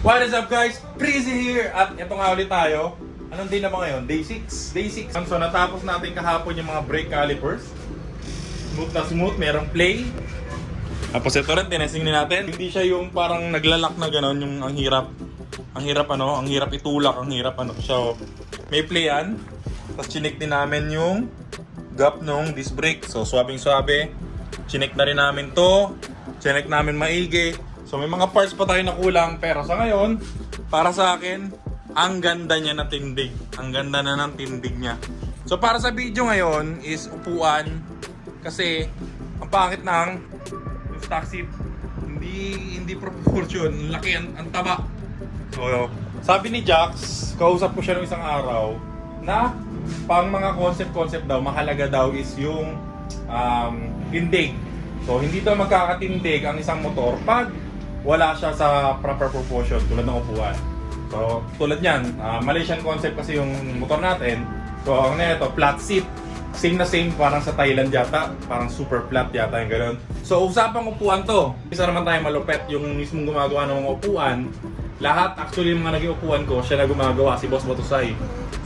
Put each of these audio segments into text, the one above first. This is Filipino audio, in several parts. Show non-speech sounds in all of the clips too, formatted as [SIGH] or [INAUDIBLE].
What is up guys? Breezy here! At ito nga ulit tayo. Anong day na ba ngayon? Day 6. Day 6. So natapos natin kahapon yung mga brake calipers. Smooth na smooth, merong play. Tapos ito rin, tinesting din natin. Hindi siya yung parang naglalak na gano'n, yung ang hirap. Ang hirap ano, ang hirap itulak, ang hirap ano. So, may play yan. Tapos chinik din namin yung gap nung disc brake. So, swabing-swabe. Chinik na rin namin to. Chinik namin maigi. So, may mga parts pa tayo na kulang. Pero sa ngayon, para sa akin, ang ganda niya na tindig. Ang ganda na ng tindig niya. So, para sa video ngayon is upuan. Kasi, ang pangit ng yung stock seat. Hindi, hindi proportion. Laki, ang, ang taba. So, sabi ni Jax, kausap ko siya nung isang araw, na pang mga concept-concept daw, mahalaga daw is yung um, tindig. So, hindi daw magkakatindig ang isang motor pag wala siya sa proper proportion tulad ng upuan. So, tulad niyan, ah, Malaysian concept kasi yung motor natin. So, ang na ito, flat seat. Same na same parang sa Thailand yata. Parang super flat yata yung ganun. So, usapang upuan to. Isa naman tayo malupet yung mismong gumagawa ng mga upuan. Lahat, actually, yung mga naging upuan ko, siya na gumagawa, si Boss Batusay.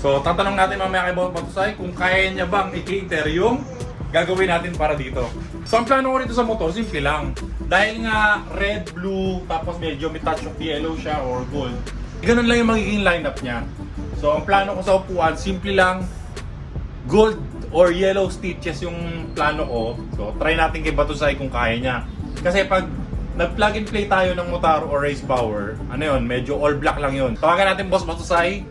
So, tatanong natin mamaya kay Boss Batusay kung kaya niya bang i-cater yung gagawin natin para dito. So, ang plano ko rito sa motor, simple lang. Dahil nga red, blue, tapos medyo may touch of yellow siya or gold. Ganun lang yung magiging lineup niya. So, ang plano ko sa upuan, simple lang, gold or yellow stitches yung plano ko. So, try natin kay Batusay kung kaya niya. Kasi pag nag-plug and play tayo ng Motaro or Race Power, ano yun, medyo all black lang yun. Tawagan natin Boss Batusay.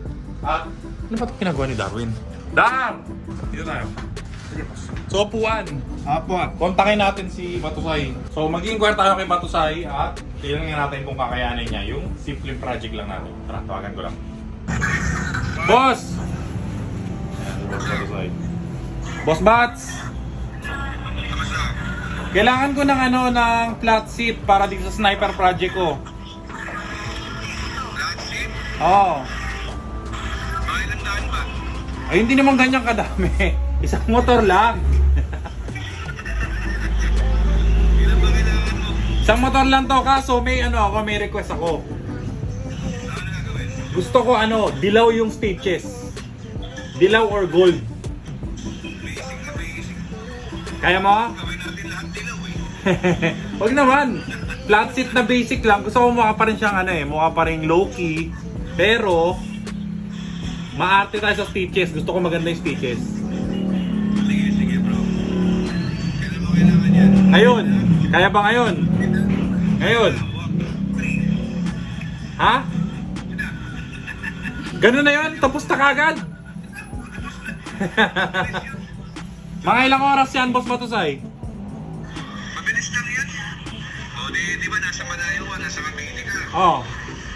At, ano ba ito ginagawa ni Darwin? Dar! Dito tayo. So, upuan. Apo. Kontakin natin si Batusay. So, mag-inquire tayo kay Batusay at tingnan natin kung kakayanin niya yung simpleng project lang natin. Tara, tawagan ko lang. Boss! Boss Batusay. Boss Bats! Kailangan ko ng ano ng flat seat para dito sa sniper project ko. Oo. Mga ilang daan ba? Ay, hindi naman ganyan kadami. [LAUGHS] Isang motor lang. Isang motor lang to kaso may ano ako, may request ako. Gusto ko ano, dilaw yung stitches. Dilaw or gold. Kaya mo? [LAUGHS] Gawin natin lahat dilaw eh. Wag naman. Flat seat na basic lang. Gusto ko mukha pa rin siyang ano eh, mukha pa rin low key. Pero maarte tayo sa stitches. Gusto ko maganda yung stitches. Sige, sige bro. Kailan mo kailangan yan? Ngayon, kaya ba ngayon? Ngayon. Ha? Ganun na yun? Tapos na kagad? [LAUGHS] Mga ilang oras yan, Boss Batusay? Mabilis lang yan. O di, di ba nasa Manayo ka, nasa Cavite ka. Oh.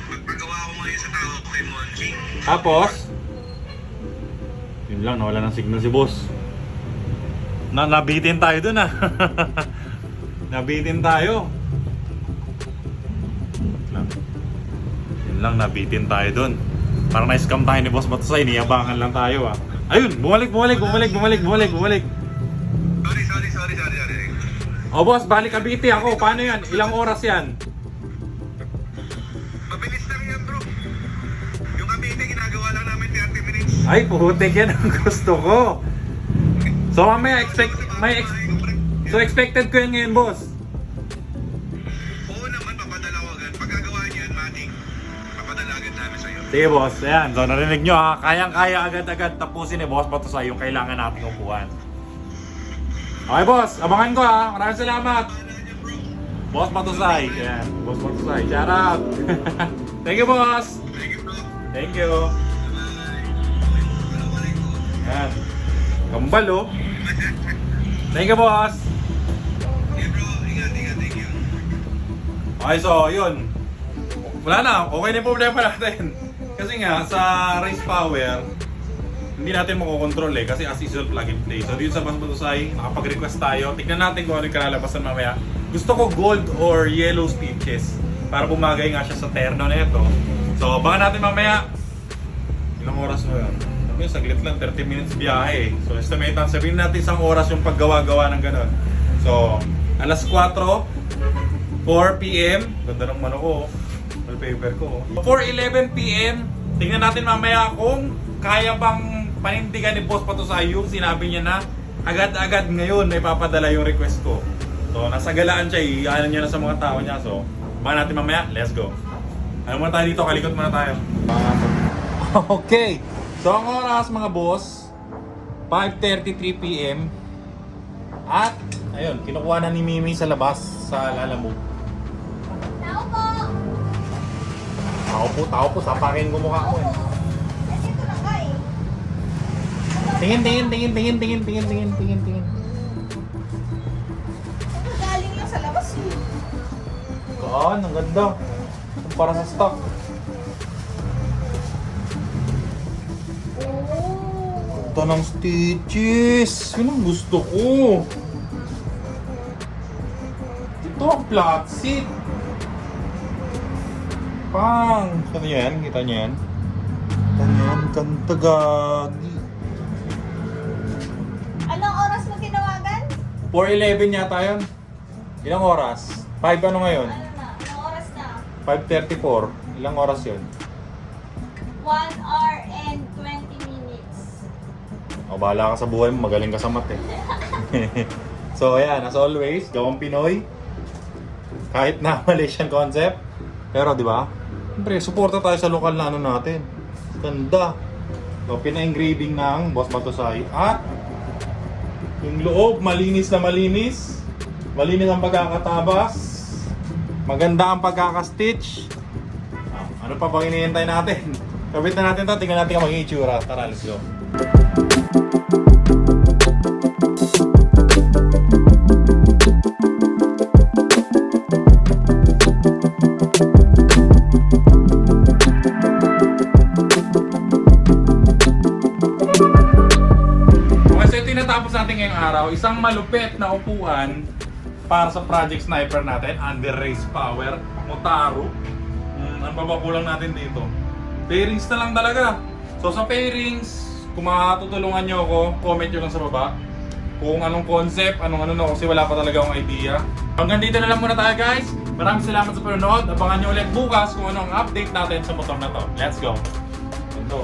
Magpagawa ko ngayon sa tao ko kay Monching. Tapos, yun lang, nawala ng signal si boss. Na nabitin tayo dun ah. [LAUGHS] nabitin tayo. Yun lang, nabitin tayo dun. Parang na-scam tayo ni Boss Batusay, niyabangan lang tayo ah. Ayun, bumalik, bumalik, bumalik, bumalik, bumalik, bumalik. Sorry, sorry, sorry, sorry, sorry. O boss, balik Cavite ako. Paano yan? Ilang oras yan? Mabilis lang yan bro. Yung Cavite, ginagawa lang namin 30 minutes. Ay, putik yan ang [LAUGHS] gusto ko. So mamaya, expect, may ex- So expected ko yan ngayon, boss. Sige boss, ayan. So narinig nyo ha, kayang-kaya agad-agad tapusin ni boss Batusay yung kailangan nating upuan. Okay boss, abangan ko ha. Maraming salamat. Boss Batusay. Ayan, boss Batusay. Shout out. [LAUGHS] Thank you boss. Thank you. Ayan. Kambal oh. Thank you boss. Okay, so yun. Wala na, okay na yung problema natin. Kasi nga, sa race power, hindi natin makokontrol eh, kasi as usual plug and play. So dito sa Basbatusay, nakapag-request tayo. Tignan natin kung ano yung kalalabasan mamaya. Gusto ko gold or yellow stitches para bumagay nga siya sa terno na ito. So, baka natin mamaya. Ilang oras mo yun? Sabi yun, saglit lang, 30 minutes biyahe. eh. So, estimate natin, sabihin natin isang oras yung paggawa-gawa ng ganun. So, alas 4, 4 p.m. Ganda ng mano ko. Wallpaper ko. 4.11pm, tingnan natin mamaya kung kaya bang panindigan ni Boss Patusay yung sinabi niya na agad-agad ngayon may papadala yung request ko. So, nasa galaan siya, i-ano niya na sa mga tao niya. So, baka natin mamaya, let's go. Ano muna tayo dito, kalikot muna tayo. [LAUGHS] Okay. So, ang oras mga boss, 5.33pm. At, ayun, kinukuha na ni Mimi sa labas sa Lalamove. Tao po, tao po, sapakin ko mukha ko eh. Tingin, tingin, tingin, tingin, tingin, tingin, tingin, tingin, tingin. Galing yung sa labas eh. Kaan, ang ganda. Para sa stock. Ito ng stitches. Yun ang gusto ko. Ito ang flat seat. Pang! Kita niyo yan? Kita niyo yan? Kita niyo yan? Ganda gagi. Anong oras mo tinawagan? 4.11 yata yun. Ilang oras? 5 ano ngayon? Ano na? Anong oras na? 5.34. Ilang oras yun? 1 hour and 20 minutes. O, bahala ka sa buhay mo. Magaling ka sa mat eh. [LAUGHS] [LAUGHS] so, ayan. As always, gawang Pinoy. Kahit na [LAUGHS] Malaysian concept. Pero, di ba? Siyempre, suporta tayo sa lokal na ano natin. Ganda. So, pina-engraving ng Boss Batusay. At, yung loob, malinis na malinis. Malinis ang pagkakatabas. Maganda ang pagkakastitch. Ah, ano pa bang iniintay natin? [LAUGHS] Kabit na natin to, tingnan natin kung magiging itsura. Tara, let's go. Isang malupit na upuan para sa Project Sniper natin, under race power, Motaro. Hmm, ano pa ba kulang natin dito? Pairings na lang talaga. So sa pairings, kung makatutulungan nyo ako, comment nyo lang sa baba. Kung anong concept, anong ano na, kasi wala pa talaga akong idea. Hanggang dito na lang muna tayo guys. Maraming salamat sa panonood. Abangan nyo ulit bukas kung ano ang update natin sa motor na to. Let's go. Ito.